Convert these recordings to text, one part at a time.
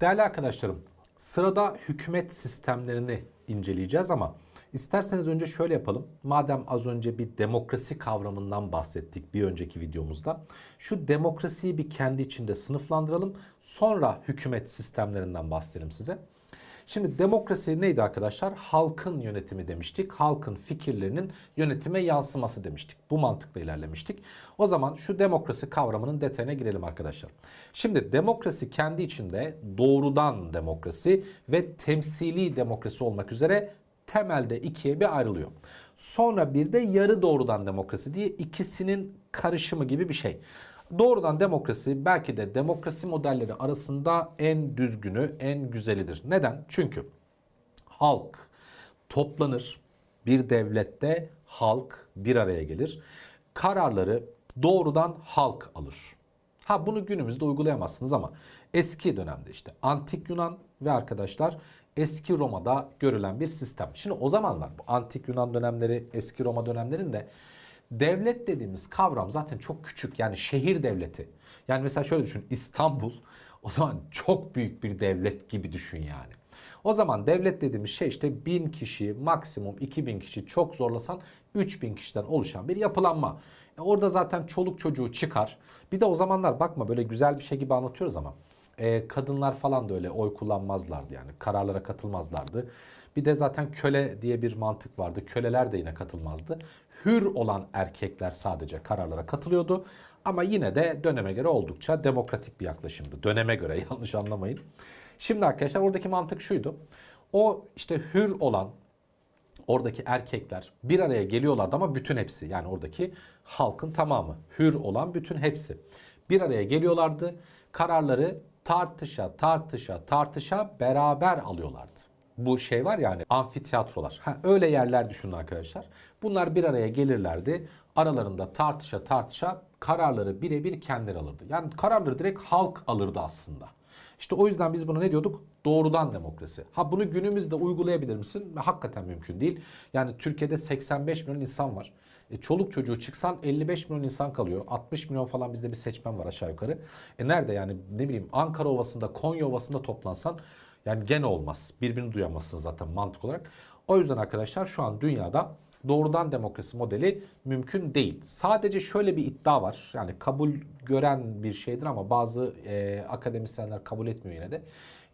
Değerli arkadaşlarım, sırada hükümet sistemlerini inceleyeceğiz ama isterseniz önce şöyle yapalım. Madem az önce bir demokrasi kavramından bahsettik bir önceki videomuzda. Şu demokrasiyi bir kendi içinde sınıflandıralım. Sonra hükümet sistemlerinden bahsedelim size. Şimdi demokrasi neydi arkadaşlar? Halkın yönetimi demiştik. Halkın fikirlerinin yönetime yansıması demiştik. Bu mantıkla ilerlemiştik. O zaman şu demokrasi kavramının detayına girelim arkadaşlar. Şimdi demokrasi kendi içinde doğrudan demokrasi ve temsili demokrasi olmak üzere temelde ikiye bir ayrılıyor. Sonra bir de yarı doğrudan demokrasi diye ikisinin karışımı gibi bir şey. Doğrudan demokrasi belki de demokrasi modelleri arasında en düzgünü, en güzelidir. Neden? Çünkü halk toplanır. Bir devlette halk bir araya gelir. Kararları doğrudan halk alır. Ha bunu günümüzde uygulayamazsınız ama eski dönemde işte antik Yunan ve arkadaşlar eski Roma'da görülen bir sistem. Şimdi o zamanlar bu antik Yunan dönemleri, eski Roma dönemlerinde devlet dediğimiz kavram zaten çok küçük. Yani şehir devleti. Yani mesela şöyle düşün İstanbul o zaman çok büyük bir devlet gibi düşün yani. O zaman devlet dediğimiz şey işte bin kişi maksimum 2000 kişi çok zorlasan 3000 kişiden oluşan bir yapılanma. E orada zaten çoluk çocuğu çıkar. Bir de o zamanlar bakma böyle güzel bir şey gibi anlatıyoruz ama e, kadınlar falan da öyle oy kullanmazlardı yani kararlara katılmazlardı. Bir de zaten köle diye bir mantık vardı. Köleler de yine katılmazdı. Hür olan erkekler sadece kararlara katılıyordu. Ama yine de döneme göre oldukça demokratik bir yaklaşımdı. Döneme göre yanlış anlamayın. Şimdi arkadaşlar oradaki mantık şuydu. O işte hür olan oradaki erkekler bir araya geliyorlardı ama bütün hepsi yani oradaki halkın tamamı hür olan bütün hepsi bir araya geliyorlardı. Kararları tartışa tartışa tartışa beraber alıyorlardı. Bu şey var yani amfiteyatrolar. Ha, öyle yerler düşünün arkadaşlar. Bunlar bir araya gelirlerdi. Aralarında tartışa tartışa kararları birebir kendileri alırdı. Yani kararları direkt halk alırdı aslında. İşte o yüzden biz buna ne diyorduk? Doğrudan demokrasi. Ha bunu günümüzde uygulayabilir misin? Hakikaten mümkün değil. Yani Türkiye'de 85 milyon insan var. E, çoluk çocuğu çıksan 55 milyon insan kalıyor. 60 milyon falan bizde bir seçmen var aşağı yukarı. E nerede yani ne bileyim Ankara Ovası'nda, Konya Ovası'nda toplansan yani gene olmaz. Birbirini duyamazsın zaten mantık olarak. O yüzden arkadaşlar şu an dünyada doğrudan demokrasi modeli mümkün değil. Sadece şöyle bir iddia var. Yani kabul gören bir şeydir ama bazı e, akademisyenler kabul etmiyor yine de.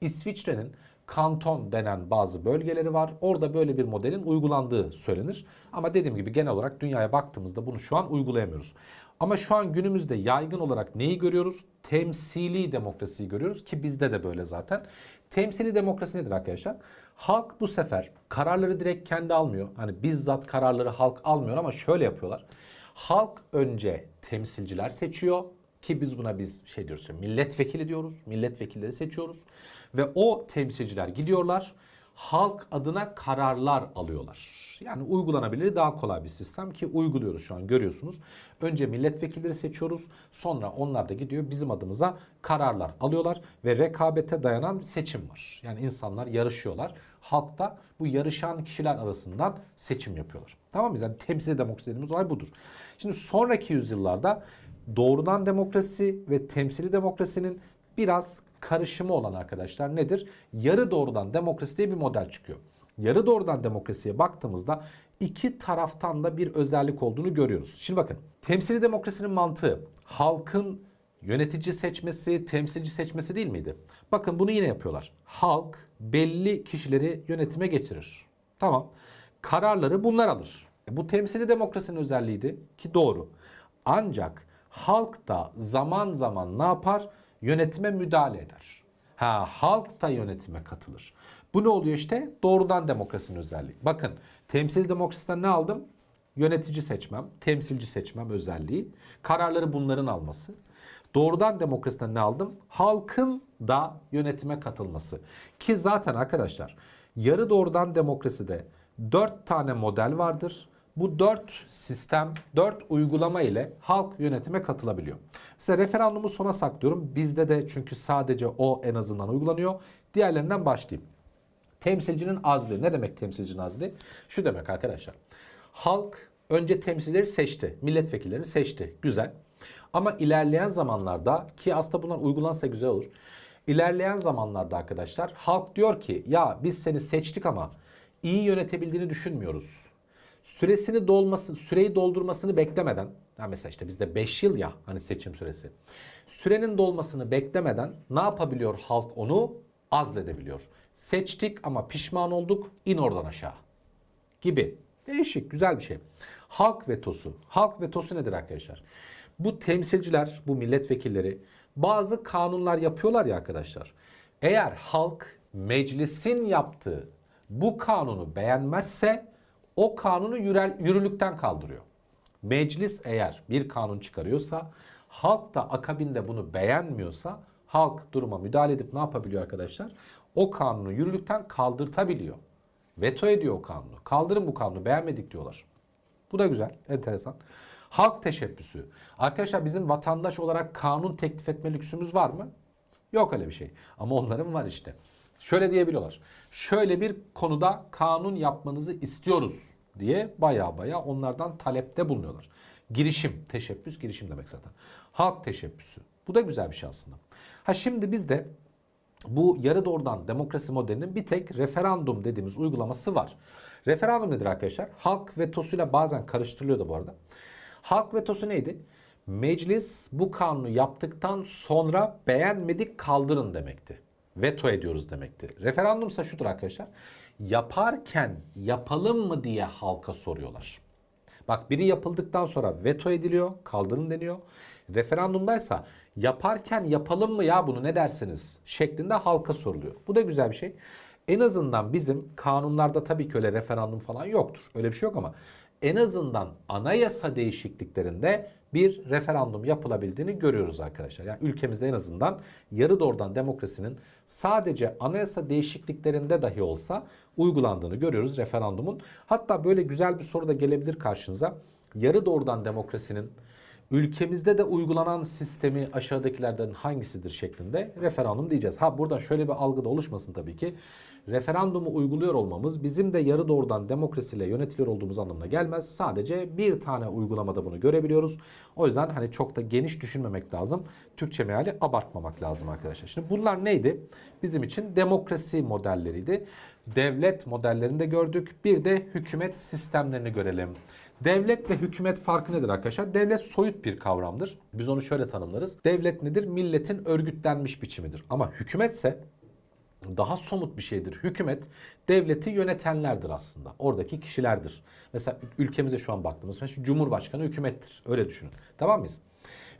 İsviçre'nin kanton denen bazı bölgeleri var. Orada böyle bir modelin uygulandığı söylenir. Ama dediğim gibi genel olarak dünyaya baktığımızda bunu şu an uygulayamıyoruz. Ama şu an günümüzde yaygın olarak neyi görüyoruz? Temsili demokrasiyi görüyoruz ki bizde de böyle zaten. Temsili demokrasi nedir arkadaşlar? Halk bu sefer kararları direkt kendi almıyor. Hani bizzat kararları halk almıyor ama şöyle yapıyorlar. Halk önce temsilciler seçiyor ki biz buna biz şey diyoruz milletvekili diyoruz. Milletvekilleri seçiyoruz ve o temsilciler gidiyorlar halk adına kararlar alıyorlar. Yani uygulanabilir daha kolay bir sistem ki uyguluyoruz şu an görüyorsunuz. Önce milletvekilleri seçiyoruz. Sonra onlar da gidiyor bizim adımıza kararlar alıyorlar ve rekabete dayanan seçim var. Yani insanlar yarışıyorlar. Halk da bu yarışan kişiler arasından seçim yapıyorlar. Tamam mı? Yani temsil demokrasi dediğimiz olay budur. Şimdi sonraki yüzyıllarda doğrudan demokrasi ve temsili demokrasinin biraz karışımı olan arkadaşlar nedir? Yarı doğrudan demokrasi diye bir model çıkıyor. Yarı doğrudan demokrasiye baktığımızda iki taraftan da bir özellik olduğunu görüyoruz. Şimdi bakın temsili demokrasinin mantığı halkın yönetici seçmesi, temsilci seçmesi değil miydi? Bakın bunu yine yapıyorlar. Halk belli kişileri yönetime getirir. Tamam. Kararları bunlar alır. E bu temsili demokrasinin özelliğiydi ki doğru. Ancak halk da zaman zaman ne yapar? Yönetime müdahale eder. Ha, halk da yönetime katılır. Bu ne oluyor işte? Doğrudan demokrasinin özelliği. Bakın temsil demokrasiden ne aldım? Yönetici seçmem, temsilci seçmem özelliği. Kararları bunların alması. Doğrudan demokrasiden ne aldım? Halkın da yönetime katılması. Ki zaten arkadaşlar yarı doğrudan demokraside dört tane model vardır. Bu dört sistem, dört uygulama ile halk yönetime katılabiliyor. Mesela referandumu sona saklıyorum. Bizde de çünkü sadece o en azından uygulanıyor. Diğerlerinden başlayayım. Temsilcinin azli. Ne demek temsilcinin azli? Şu demek arkadaşlar. Halk önce temsilcileri seçti. Milletvekilleri seçti. Güzel. Ama ilerleyen zamanlarda ki aslında bunlar uygulansa güzel olur. İlerleyen zamanlarda arkadaşlar halk diyor ki ya biz seni seçtik ama iyi yönetebildiğini düşünmüyoruz. Süresini dolması, süreyi doldurmasını beklemeden, ya mesela işte bizde 5 yıl ya hani seçim süresi. Sürenin dolmasını beklemeden ne yapabiliyor halk onu? Azledebiliyor. Seçtik ama pişman olduk, in oradan aşağı gibi. Değişik, güzel bir şey. Halk vetosu. Halk vetosu nedir arkadaşlar? Bu temsilciler, bu milletvekilleri bazı kanunlar yapıyorlar ya arkadaşlar. Eğer halk meclisin yaptığı bu kanunu beğenmezse o kanunu yürel, yürürlükten kaldırıyor. Meclis eğer bir kanun çıkarıyorsa halk da akabinde bunu beğenmiyorsa halk duruma müdahale edip ne yapabiliyor arkadaşlar? O kanunu yürürlükten kaldırtabiliyor. Veto ediyor o kanunu. Kaldırın bu kanunu beğenmedik diyorlar. Bu da güzel, enteresan. Halk teşebbüsü. Arkadaşlar bizim vatandaş olarak kanun teklif etme lüksümüz var mı? Yok öyle bir şey. Ama onların var işte. Şöyle diyebiliyorlar. Şöyle bir konuda kanun yapmanızı istiyoruz diye baya baya onlardan talepte bulunuyorlar. Girişim, teşebbüs, girişim demek zaten. Halk teşebbüsü. Bu da güzel bir şey aslında. Ha şimdi bizde bu yarı doğrudan demokrasi modelinin bir tek referandum dediğimiz uygulaması var. Referandum nedir arkadaşlar? Halk vetosuyla bazen karıştırılıyor da bu arada. Halk vetosu neydi? Meclis bu kanunu yaptıktan sonra beğenmedik kaldırın demekti. Veto ediyoruz demekti. Referandumsa şudur arkadaşlar. Yaparken yapalım mı diye halka soruyorlar. Bak biri yapıldıktan sonra veto ediliyor, kaldırın deniyor. Referandumdaysa yaparken yapalım mı ya bunu ne dersiniz şeklinde halka soruluyor. Bu da güzel bir şey. En azından bizim kanunlarda tabii ki öyle referandum falan yoktur. Öyle bir şey yok ama en azından anayasa değişikliklerinde bir referandum yapılabildiğini görüyoruz arkadaşlar. Yani ülkemizde en azından yarı doğrudan demokrasinin sadece anayasa değişikliklerinde dahi olsa uygulandığını görüyoruz referandumun. Hatta böyle güzel bir soru da gelebilir karşınıza. Yarı doğrudan demokrasinin ülkemizde de uygulanan sistemi aşağıdakilerden hangisidir şeklinde referandum diyeceğiz. Ha buradan şöyle bir algı da oluşmasın tabii ki. Referandumu uyguluyor olmamız bizim de yarı doğrudan demokrasiyle yönetiliyor olduğumuz anlamına gelmez. Sadece bir tane uygulamada bunu görebiliyoruz. O yüzden hani çok da geniş düşünmemek lazım. Türkçe meali abartmamak lazım arkadaşlar. Şimdi bunlar neydi? Bizim için demokrasi modelleriydi. Devlet modellerini de gördük. Bir de hükümet sistemlerini görelim. Devlet ve hükümet farkı nedir arkadaşlar? Devlet soyut bir kavramdır. Biz onu şöyle tanımlarız. Devlet nedir? Milletin örgütlenmiş biçimidir. Ama hükümetse daha somut bir şeydir. Hükümet devleti yönetenlerdir aslında. Oradaki kişilerdir. Mesela ülkemize şu an baktığımız mesela Cumhurbaşkanı hükümettir. Öyle düşünün. Tamam mıyız?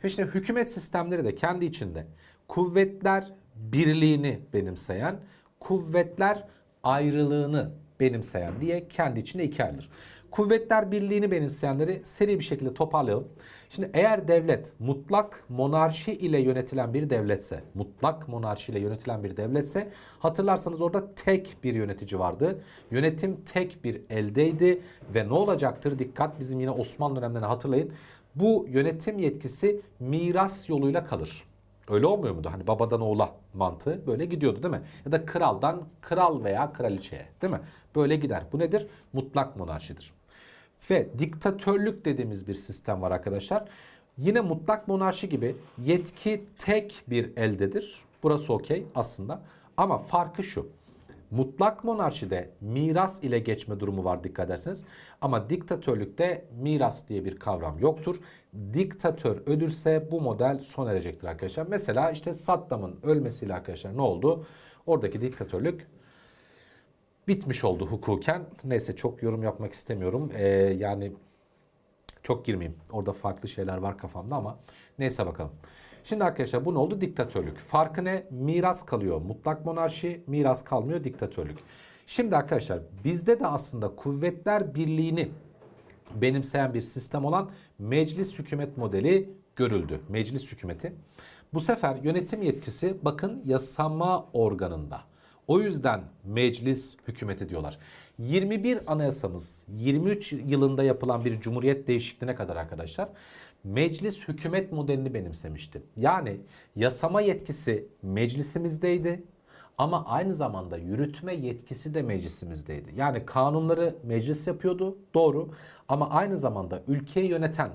Ve işte hükümet sistemleri de kendi içinde kuvvetler birliğini benimseyen, kuvvetler ayrılığını benimseyen diye kendi içinde ikiye ayrılır. Kuvvetler birliğini benimseyenleri seri bir şekilde toparlayalım. Şimdi eğer devlet mutlak monarşi ile yönetilen bir devletse, mutlak monarşi ile yönetilen bir devletse hatırlarsanız orada tek bir yönetici vardı. Yönetim tek bir eldeydi ve ne olacaktır? Dikkat bizim yine Osmanlı dönemlerini hatırlayın. Bu yönetim yetkisi miras yoluyla kalır. Öyle olmuyor muydu? Hani babadan oğula mantığı böyle gidiyordu değil mi? Ya da kraldan kral veya kraliçeye değil mi? Böyle gider. Bu nedir? Mutlak monarşidir. Ve diktatörlük dediğimiz bir sistem var arkadaşlar. Yine mutlak monarşi gibi yetki tek bir eldedir. Burası okey aslında. Ama farkı şu. Mutlak monarşide miras ile geçme durumu var dikkat ederseniz. Ama diktatörlükte miras diye bir kavram yoktur. Diktatör ölürse bu model sona erecektir arkadaşlar. Mesela işte Saddam'ın ölmesiyle arkadaşlar ne oldu? Oradaki diktatörlük bitmiş oldu hukuken. Neyse çok yorum yapmak istemiyorum. Ee, yani çok girmeyeyim. Orada farklı şeyler var kafamda ama neyse bakalım. Şimdi arkadaşlar bu ne oldu? Diktatörlük. Farkı ne? Miras kalıyor. Mutlak monarşi, miras kalmıyor diktatörlük. Şimdi arkadaşlar bizde de aslında kuvvetler birliğini benimseyen bir sistem olan meclis hükümet modeli görüldü. Meclis hükümeti. Bu sefer yönetim yetkisi bakın yasama organında. O yüzden meclis hükümeti diyorlar. 21 anayasamız 23 yılında yapılan bir cumhuriyet değişikliğine kadar arkadaşlar meclis hükümet modelini benimsemişti. Yani yasama yetkisi meclisimizdeydi ama aynı zamanda yürütme yetkisi de meclisimizdeydi. Yani kanunları meclis yapıyordu doğru ama aynı zamanda ülkeyi yöneten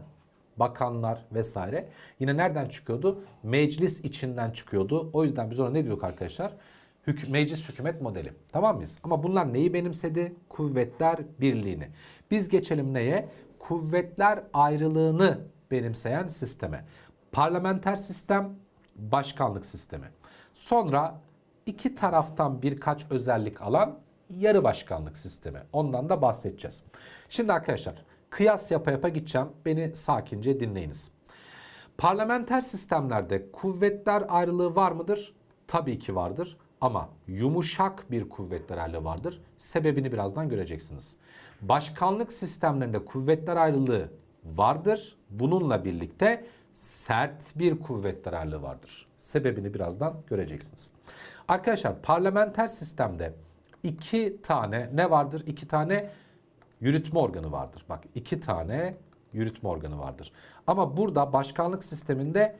bakanlar vesaire yine nereden çıkıyordu? Meclis içinden çıkıyordu. O yüzden biz ona ne diyorduk arkadaşlar? Hük meclis hükümet modeli. Tamam mıyız? Ama bunlar neyi benimsedi? Kuvvetler birliğini. Biz geçelim neye? Kuvvetler ayrılığını benimseyen sisteme. Parlamenter sistem, başkanlık sistemi. Sonra iki taraftan birkaç özellik alan yarı başkanlık sistemi. Ondan da bahsedeceğiz. Şimdi arkadaşlar kıyas yapa yapa gideceğim. Beni sakince dinleyiniz. Parlamenter sistemlerde kuvvetler ayrılığı var mıdır? Tabii ki vardır ama yumuşak bir kuvvetler ayrılığı vardır. Sebebini birazdan göreceksiniz. Başkanlık sistemlerinde kuvvetler ayrılığı vardır. Bununla birlikte sert bir kuvvetler ayrılığı vardır. Sebebini birazdan göreceksiniz. Arkadaşlar parlamenter sistemde iki tane ne vardır? İki tane yürütme organı vardır. Bak iki tane yürütme organı vardır. Ama burada başkanlık sisteminde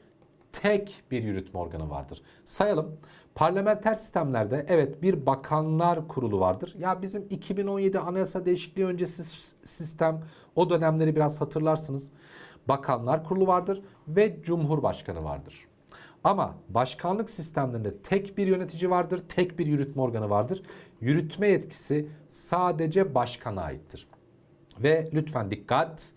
tek bir yürütme organı vardır. Sayalım. Parlamenter sistemlerde evet bir bakanlar kurulu vardır. Ya bizim 2017 anayasa değişikliği öncesi sistem o dönemleri biraz hatırlarsınız. Bakanlar kurulu vardır ve cumhurbaşkanı vardır. Ama başkanlık sistemlerinde tek bir yönetici vardır, tek bir yürütme organı vardır. Yürütme yetkisi sadece başkana aittir. Ve lütfen dikkat.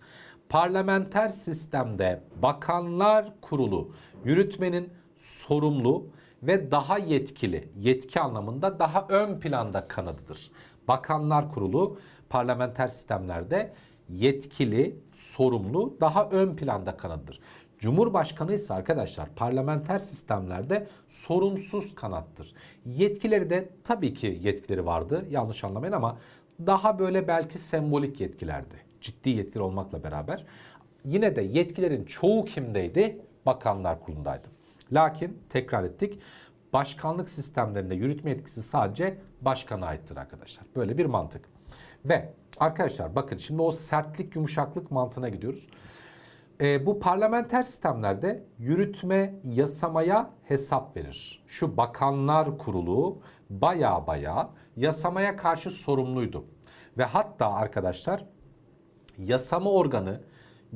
Parlamenter sistemde bakanlar kurulu yürütmenin sorumlu ve daha yetkili, yetki anlamında daha ön planda kanadıdır. Bakanlar kurulu parlamenter sistemlerde yetkili, sorumlu, daha ön planda kanadıdır. Cumhurbaşkanı ise arkadaşlar parlamenter sistemlerde sorumsuz kanattır. Yetkileri de tabii ki yetkileri vardı yanlış anlamayın ama daha böyle belki sembolik yetkilerdi. Ciddi yetkiler olmakla beraber. Yine de yetkilerin çoğu kimdeydi? Bakanlar kurulundaydı. Lakin tekrar ettik. Başkanlık sistemlerinde yürütme yetkisi sadece başkana aittir arkadaşlar. Böyle bir mantık. Ve arkadaşlar bakın şimdi o sertlik yumuşaklık mantığına gidiyoruz. E, bu parlamenter sistemlerde yürütme yasamaya hesap verir. Şu bakanlar kurulu baya baya yasamaya karşı sorumluydu. Ve hatta arkadaşlar yasama organı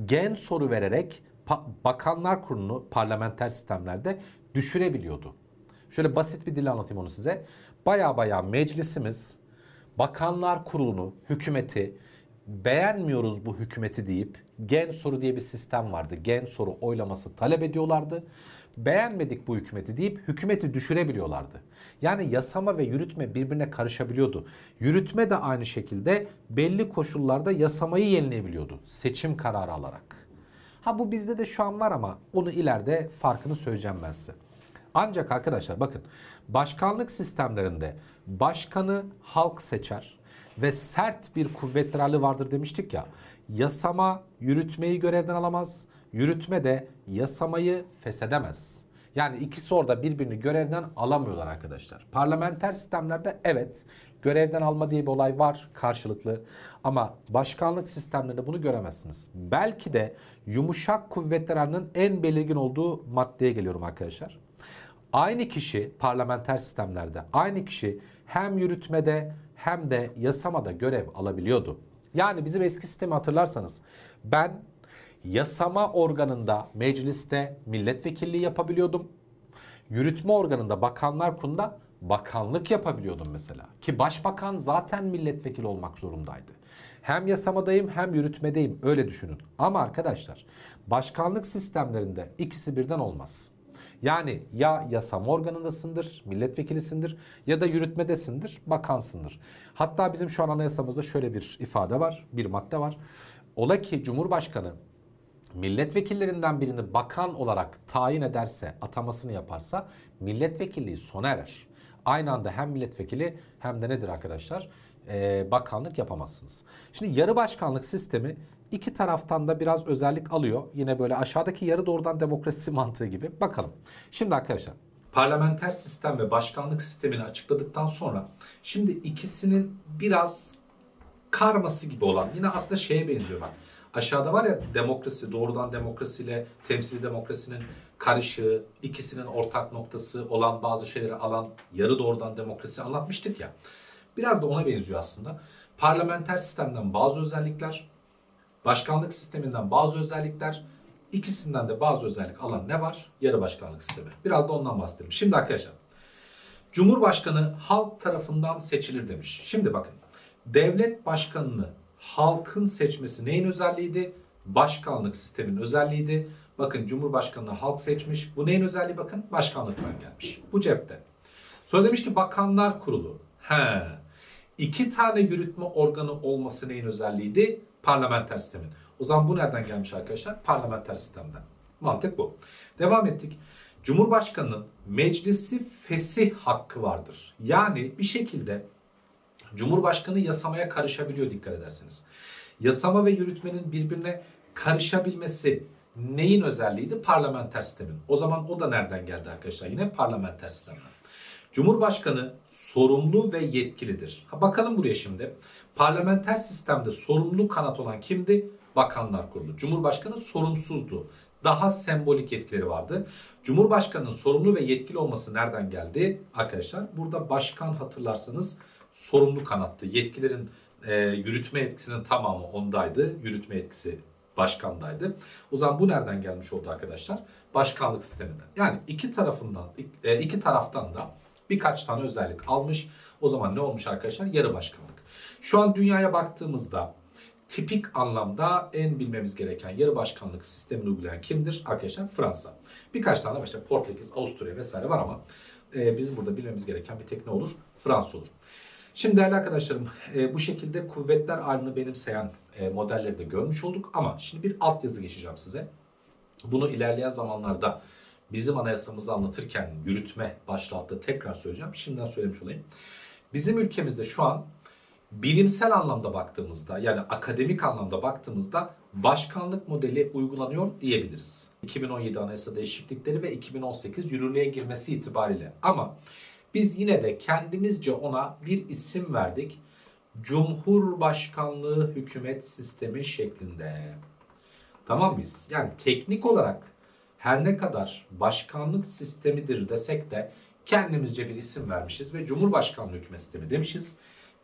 gen soru vererek pa- bakanlar kurulunu parlamenter sistemlerde düşürebiliyordu. Şöyle basit bir dil anlatayım onu size. Baya baya meclisimiz bakanlar kurulunu, hükümeti beğenmiyoruz bu hükümeti deyip gen soru diye bir sistem vardı. Gen soru oylaması talep ediyorlardı. Beğenmedik bu hükümeti deyip hükümeti düşürebiliyorlardı. Yani yasama ve yürütme birbirine karışabiliyordu. Yürütme de aynı şekilde belli koşullarda yasamayı yenileyebiliyordu. Seçim kararı alarak. Ha bu bizde de şu an var ama onu ileride farkını söyleyeceğim ben size. Ancak arkadaşlar bakın başkanlık sistemlerinde başkanı halk seçer ve sert bir kuvvetli vardır demiştik ya. Yasama yürütmeyi görevden alamaz. Yürütme de yasamayı feshedemez. Yani ikisi orada birbirini görevden alamıyorlar arkadaşlar. Parlamenter sistemlerde evet görevden alma diye bir olay var karşılıklı. Ama başkanlık sistemlerinde bunu göremezsiniz. Belki de yumuşak kuvvetler en belirgin olduğu maddeye geliyorum arkadaşlar. Aynı kişi parlamenter sistemlerde aynı kişi hem yürütmede hem de yasamada görev alabiliyordu. Yani bizim eski sistemi hatırlarsanız ben yasama organında mecliste milletvekilliği yapabiliyordum. Yürütme organında bakanlar kurulunda bakanlık yapabiliyordum mesela. Ki başbakan zaten milletvekili olmak zorundaydı. Hem yasamadayım hem yürütmedeyim öyle düşünün. Ama arkadaşlar başkanlık sistemlerinde ikisi birden olmaz. Yani ya yasam organındasındır, milletvekilisindir ya da yürütmedesindir, bakansındır. Hatta bizim şu an anayasamızda şöyle bir ifade var, bir madde var. Ola ki Cumhurbaşkanı milletvekillerinden birini bakan olarak tayin ederse, atamasını yaparsa milletvekilliği sona erer. Aynı anda hem milletvekili hem de nedir arkadaşlar? Ee, bakanlık yapamazsınız. Şimdi yarı başkanlık sistemi iki taraftan da biraz özellik alıyor. Yine böyle aşağıdaki yarı doğrudan demokrasi mantığı gibi. Bakalım. Şimdi arkadaşlar parlamenter sistem ve başkanlık sistemini açıkladıktan sonra şimdi ikisinin biraz karması gibi olan yine aslında şeye benziyor bak. Aşağıda var ya demokrasi, doğrudan demokrasiyle temsili demokrasinin karışığı, ikisinin ortak noktası olan bazı şeyleri alan yarı doğrudan demokrasi anlatmıştık ya. Biraz da ona benziyor aslında. Parlamenter sistemden bazı özellikler, başkanlık sisteminden bazı özellikler, İkisinden de bazı özellik alan ne var? Yarı başkanlık sistemi. Biraz da ondan bahsedelim. Şimdi arkadaşlar Cumhurbaşkanı halk tarafından seçilir demiş. Şimdi bakın devlet başkanını halkın seçmesi neyin özelliğiydi? Başkanlık sistemin özelliğiydi. Bakın Cumhurbaşkanını halk seçmiş. Bu neyin özelliği bakın? Başkanlıktan gelmiş. Bu cepte. Sonra demiş ki bakanlar kurulu. He. İki tane yürütme organı olması neyin özelliğiydi? Parlamenter sistemin. O zaman bu nereden gelmiş arkadaşlar? Parlamenter sistemden. Mantık bu. Devam ettik. Cumhurbaşkanının meclisi fesih hakkı vardır. Yani bir şekilde Cumhurbaşkanı yasamaya karışabiliyor dikkat ederseniz. Yasama ve yürütmenin birbirine karışabilmesi neyin özelliğiydi? Parlamenter sistemin. O zaman o da nereden geldi arkadaşlar? Yine parlamenter sistemden. Cumhurbaşkanı sorumlu ve yetkilidir. Ha, bakalım buraya şimdi. Parlamenter sistemde sorumlu kanat olan kimdi? Bakanlar Kurulu. Cumhurbaşkanı sorumsuzdu. Daha sembolik yetkileri vardı. Cumhurbaşkanının sorumlu ve yetkili olması nereden geldi? Arkadaşlar burada başkan hatırlarsanız sorumlu kanattı. Yetkilerin e, yürütme etkisinin tamamı ondaydı. Yürütme etkisi başkandaydı. O zaman bu nereden gelmiş oldu arkadaşlar? Başkanlık sisteminden. Yani iki tarafından e, iki taraftan da birkaç tane özellik almış. O zaman ne olmuş arkadaşlar? Yarı başkanlık. Şu an dünyaya baktığımızda tipik anlamda en bilmemiz gereken yarı başkanlık sistemini uygulayan kimdir? Arkadaşlar Fransa. Birkaç tane işte Portekiz, Avusturya vesaire var ama e, bizim burada bilmemiz gereken bir tek ne olur? Fransa olur. Şimdi değerli arkadaşlarım e, bu şekilde kuvvetler ayrımını benimseyen e, modelleri de görmüş olduk ama şimdi bir altyazı geçeceğim size. Bunu ilerleyen zamanlarda bizim anayasamızı anlatırken yürütme başlığı altında tekrar söyleyeceğim. Şimdiden söylemiş olayım. Bizim ülkemizde şu an bilimsel anlamda baktığımızda yani akademik anlamda baktığımızda başkanlık modeli uygulanıyor diyebiliriz. 2017 anayasa değişiklikleri ve 2018 yürürlüğe girmesi itibariyle. Ama biz yine de kendimizce ona bir isim verdik. Cumhurbaşkanlığı hükümet sistemi şeklinde. Tamam mıyız? Yani teknik olarak her ne kadar başkanlık sistemidir desek de kendimizce bir isim vermişiz ve Cumhurbaşkanlığı hükümet sistemi demişiz.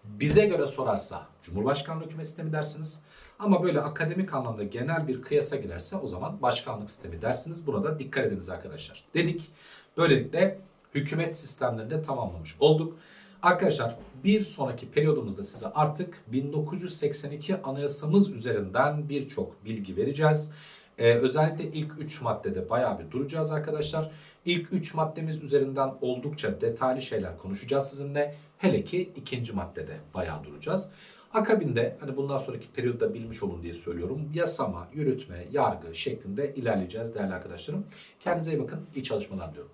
Bize göre sorarsa Cumhurbaşkanlığı hükümet sistemi dersiniz. Ama böyle akademik anlamda genel bir kıyasa girerse o zaman başkanlık sistemi dersiniz. Buna da dikkat ediniz arkadaşlar. Dedik. Böylelikle hükümet sistemlerini de tamamlamış olduk. Arkadaşlar bir sonraki periyodumuzda size artık 1982 anayasamız üzerinden birçok bilgi vereceğiz. Ee, özellikle ilk 3 maddede bayağı bir duracağız arkadaşlar. İlk 3 maddemiz üzerinden oldukça detaylı şeyler konuşacağız sizinle. Hele ki ikinci maddede bayağı duracağız. Akabinde hani bundan sonraki periyoda bilmiş olun diye söylüyorum. Yasama, yürütme, yargı şeklinde ilerleyeceğiz değerli arkadaşlarım. Kendinize iyi bakın. İyi çalışmalar diliyorum.